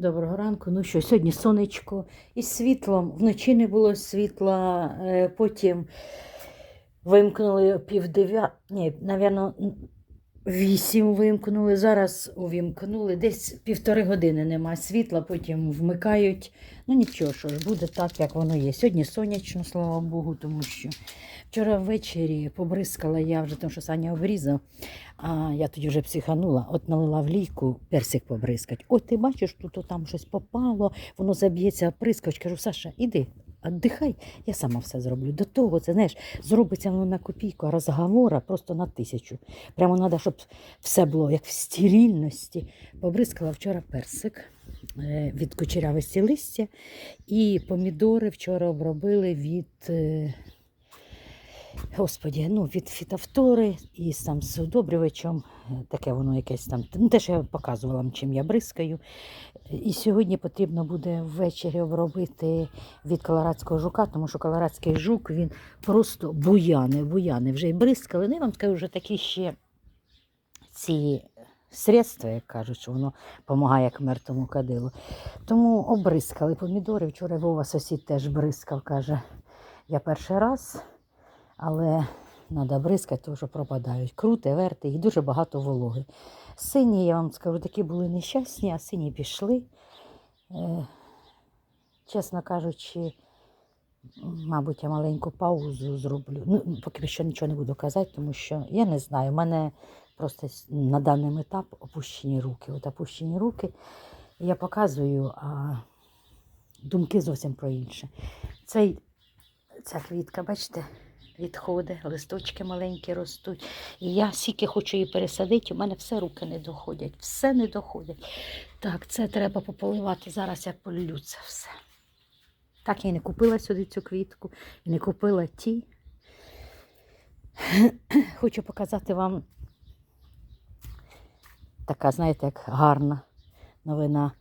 Доброго ранку. Ну що, сьогодні сонечко із світлом. Вночі не було світла, е, потім вимкнули пів дев'ятого, Ні, навірно, вісім вимкнули. Зараз увімкнули. Десь півтори години нема світла, потім вмикають. Ну нічого, що ж, буде так, як воно є. Сьогодні сонячно, слава Богу, тому що вчора ввечері побризкала я вже, тому що Саня обрізав. А я тоді вже психанула, от налила в лійку персик побризкать. От ти бачиш, тут там щось попало, воно заб'ється, прискач. Кажу, Саша, іди, віддихай, я сама все зроблю. До того, це знаєш, зробиться воно на копійку, а розговора просто на тисячу. Прямо треба, щоб все було як в стерильності. Побризкала вчора персик е, від кучерявості листя, і помідори вчора обробили від. Господі, ну від фітофтори і сам з удобрювачем, таке воно якесь там. Ну, те, що я показувала чим я бризкаю. І сьогодні потрібно буде ввечері обробити від колорадського жука, тому що колорадський жук він просто буяне, буяне. Вже й бризкали. Ну, я вам скажу, вже такі ще ці средства, як кажуть, що воно допомагає як мертвому кадилу. Тому обризкали помідори. Вчора Вова сусід теж бризкав, каже, я перший раз але треба бризкати, тому що пропадають. Крути, верти, і дуже багато вологи. Сині, я вам скажу, такі були нещасні, а сині пішли. Е, чесно кажучи, мабуть, я маленьку паузу зроблю. Ну, поки що нічого не буду казати, тому що я не знаю. У мене просто на даний етап опущені руки. От опущені руки. Я показую, а думки зовсім про інше. Цей, ця квітка, бачите? Відходи, листочки маленькі ростуть. І я сіки хочу її пересадити, у мене все руки не доходять, все не доходять. Так, це треба пополивати. Зараз я полюлю це все. Так, я і не купила сюди цю квітку, і не купила ті. Хочу показати вам така, знаєте, як гарна новина.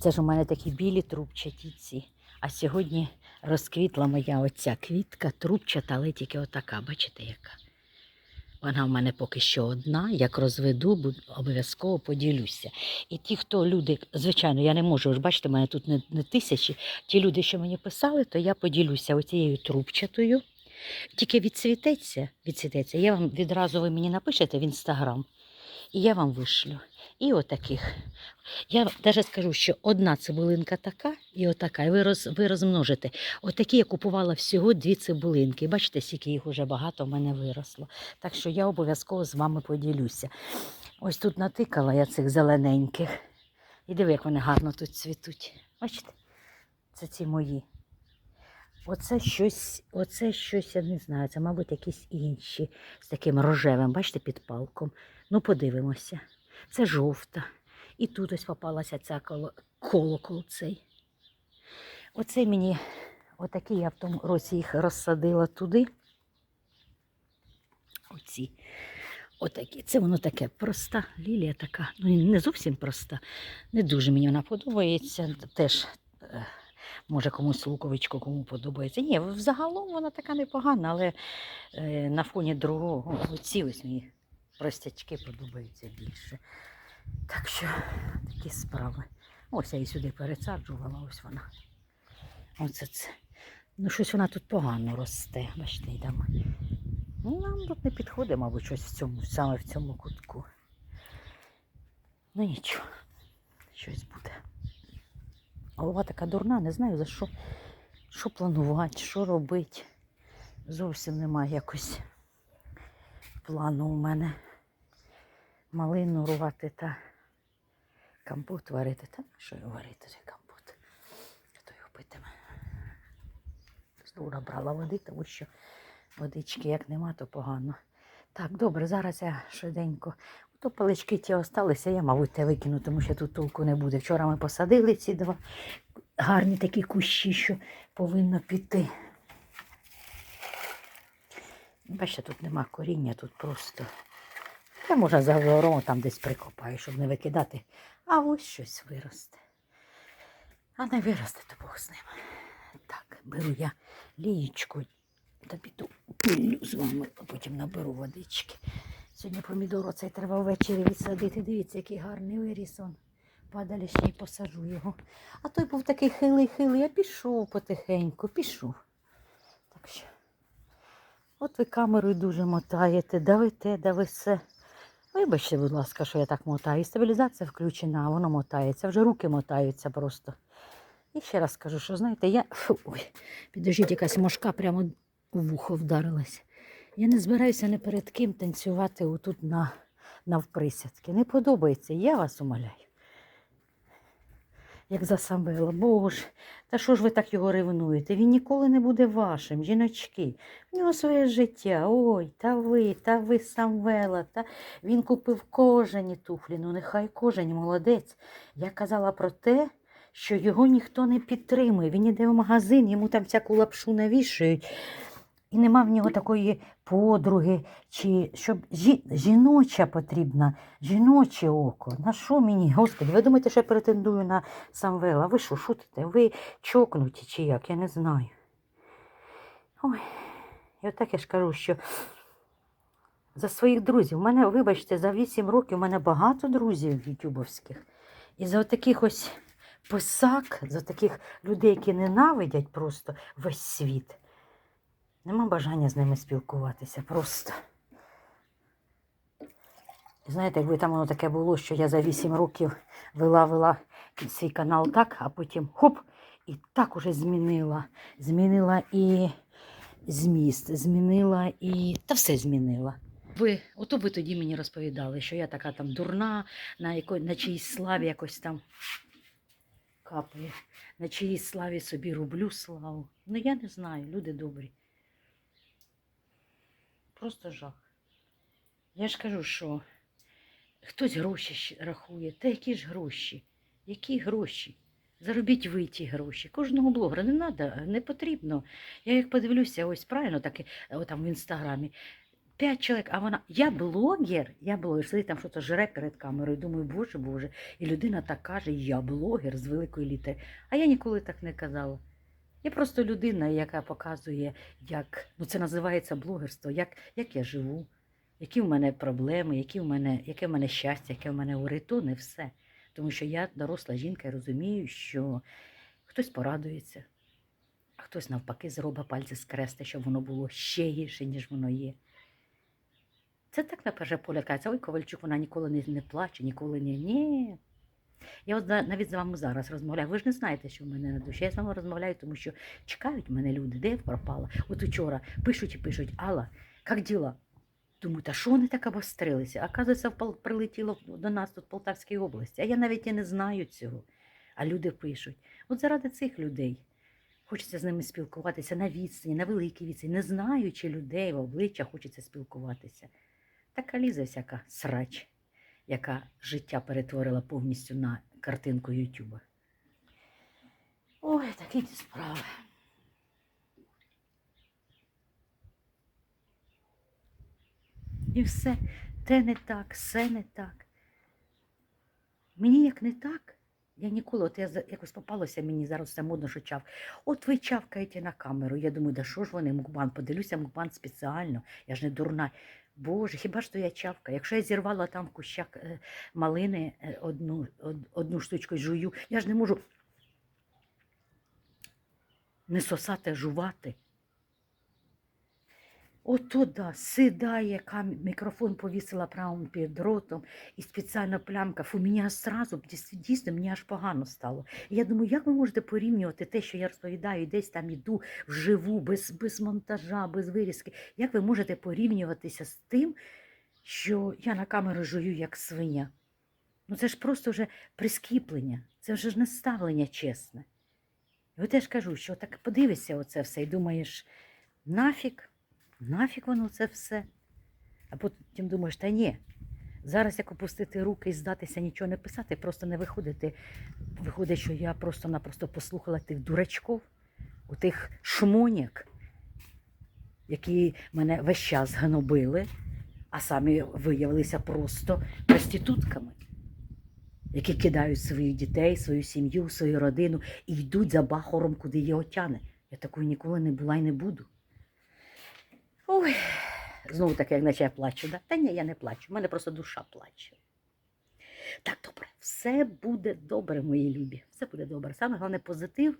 Це ж у мене такі білі трубчаті ці. А сьогодні розквітла моя оця квітка, трубчата, але тільки отака, бачите, яка. Вона в мене поки що одна. Як розведу, обов'язково поділюся. І ті, хто люди, звичайно, я не можу, ж бачите, мене тут не, не тисячі. Ті люди, що мені писали, то я поділюся оцією трубчатою. Тільки відцвітеться, відцвітеться. Я вам відразу ви мені напишете в інстаграм, і я вам вишлю. І отаких. Я навіть скажу, що одна цибулинка така і отака, і ви, роз, ви розмножите. Отакі я купувала всього дві цибулинки. Бачите, скільки їх вже багато в мене виросло. Так що я обов'язково з вами поділюся. Ось тут натикала я цих зелененьких. І диви, як вони гарно тут цвітуть. Бачите? Це ці мої. Оце щось, оце щось, я не знаю, це, мабуть, якісь інші з таким рожевим, бачите, підпалком. Ну, подивимося. Це жовта. І тут ось попалася ця колокол цей. Оце мені, отакі я в тому році їх розсадила туди. Оці. Отакі. Це воно таке проста лілія така. Ну, не зовсім проста. Не дуже мені вона подобається. Теж, е, може, комусь луковичко кому подобається. Ні, взагалом вона така непогана, але е, на фоні другого, оці ось мені простячки подобаються більше. Так що такі справи. Ось я її сюди пересаджувала, ось вона. Оце це. Ну, щось вона тут погано росте. Бачите, йдемо. Ну, нам тут не підходить, мабуть, щось в цьому, саме в цьому кутку. Ну нічого, щось буде. Голова така дурна, не знаю за що, що планувати, що робити. Зовсім немає якось плану у мене малину рвати та компот варити. Та що його варити, цей компот? Хто його питиме? Знову набрала води, тому що водички як нема, то погано. Так, добре, зараз я швиденько. То палички ті осталися, я, мабуть, те викину, тому що тут толку не буде. Вчора ми посадили ці два гарні такі кущі, що повинно піти. Бачите, тут нема коріння, тут просто. Та можна за гором там десь прикопаю, щоб не викидати. А ось щось виросте. А не виросте, то Бог з ним. Так, беру я лієчку та піду пилю з вами, а потім наберу водички. Сьогодні помідор оцей треба ввечері відсадити. Дивіться, який гарний виріс он. падалішній посажу його. А той був такий хилий-хилий, а пішов потихеньку, пішов. Так що. От ви камерою дуже мотаєте, давите, дависе. Вибачте, будь ласка, що я так мотаю. Стабілізація включена, а воно мотається. Вже руки мотаються просто. І ще раз скажу, що знаєте, я. Фу, ой, підождіть, якась мошка прямо у вухо вдарилась. Я не збираюся ні перед ким танцювати отут на, навприсядки. Не подобається, я вас умоляю. Як за боже, та що ж ви так його ревнуєте? Він ніколи не буде вашим, жіночки. В нього своє життя. Ой, та ви, та ви Самвела, та він купив кожані туфлі. Ну нехай кожані, молодець. Я казала про те, що його ніхто не підтримує. Він іде в магазин, йому там всяку лапшу навішують. І нема в нього такої подруги, чи щоб жі... жіноча потрібна, жіноче око. На що мені? Господи, ви думаєте, що я претендую на Самвела? Ви що, шутите? Ви чокнуті чи як? Я не знаю. Ой, і отак я ж кажу, що за своїх друзів. У мене, вибачте, за 8 років у мене багато друзів ютубовських. І за таких ось писак, за таких людей, які ненавидять просто весь світ. Нема бажання з ними спілкуватися просто. Знаєте, якби там воно таке було, що я за 8 років вела вела свій канал так, а потім хоп, і так уже змінила. Змінила і зміст, змінила і. та все змінила. Ви, ото ви тоді мені розповідали, що я така там дурна, на, яко, на чиїсь славі якось там капає, на чиїсь славі собі роблю славу. Ну я не знаю, люди добрі. Просто жах. Я ж кажу, що хтось гроші рахує. Та які ж гроші? Які гроші? Заробіть ви ті гроші. Кожного блогера не треба, не потрібно. Я як подивлюся, ось правильно так, е, отам в інстаграмі. П'ять чоловік, а вона, я блогер, я блогер, сидить там щось жре перед камерою. Думаю, боже, боже. І людина так каже, я блогер з великої літери. А я ніколи так не казала. Я просто людина, яка показує, як ну це називається блогерство, як, як я живу, які в мене проблеми, які в мене, яке в мене щастя, яке в мене горе, то не все. Тому що я доросла жінка і розумію, що хтось порадується, а хтось навпаки зробить пальці скрести, щоб воно було ще гірше, ніж воно є. Це так на перше погляд кажеться, ой, Ковальчук, вона ніколи не, не плаче, ніколи не. Ні. Я от навіть з вами зараз розмовляю. Ви ж не знаєте, що в мене на душі. Я з вами розмовляю, тому що чекають мене люди, де я пропала. От учора пишуть і пишуть, Алла, як діла? Думаю, та що вони так обострилися? Оказується, прилетіло до нас тут в Полтавській області. А я навіть і не знаю цього. А люди пишуть. От заради цих людей. Хочеться з ними спілкуватися на відстані, на великій відстані, не знаючи людей в обличчя, хочеться спілкуватися. Така лізе всяка срач, яка життя перетворила повністю на картинку Ютуба. Ой, такі ті справи. І все, те не так, все не так. Мені як не так, я ніколи, от я якось попалося мені зараз все модно, що чав. От ви чавкаєте на камеру. Я думаю, да що ж вони, мукбан, подивлюся мукбан спеціально, я ж не дурна. Боже, хіба ж то я чавка? Якщо я зірвала там в кущах е, малини е, одну, од- одну штучку жую, я ж не можу не сосати, жувати. Ото да, сідає, кам- мікрофон повісила прямо під ротом, і спеціальна плямка. Фу, мені аж зразу, дійсно, мені аж погано стало. І я думаю, як ви можете порівнювати те, що я розповідаю, десь там іду вживу, без, без монтажа, без вирізки. Як ви можете порівнюватися з тим, що я на камеру жую як свиня? Ну це ж просто вже прискіплення, це вже ж не ставлення чесне. Я ж кажу, що так подивишся оце все і думаєш, нафік, нафік воно це все. А потім думаєш, та ні, зараз як опустити руки і здатися, нічого не писати, просто не виходити. Виходить, що я просто-напросто послухала тих дурачків, у тих шмоняк, які мене весь час гнобили, а самі виявилися просто проститутками, які кидають своїх дітей, свою сім'ю, свою родину і йдуть за бахором, куди його тяне. Я такою ніколи не була і не буду. Ой, знову таке, як наче я плачу. Да? Та ні, я не плачу. У мене просто душа плаче. Так, добре, все буде добре, мої любі. Все буде добре. Саме головне позитив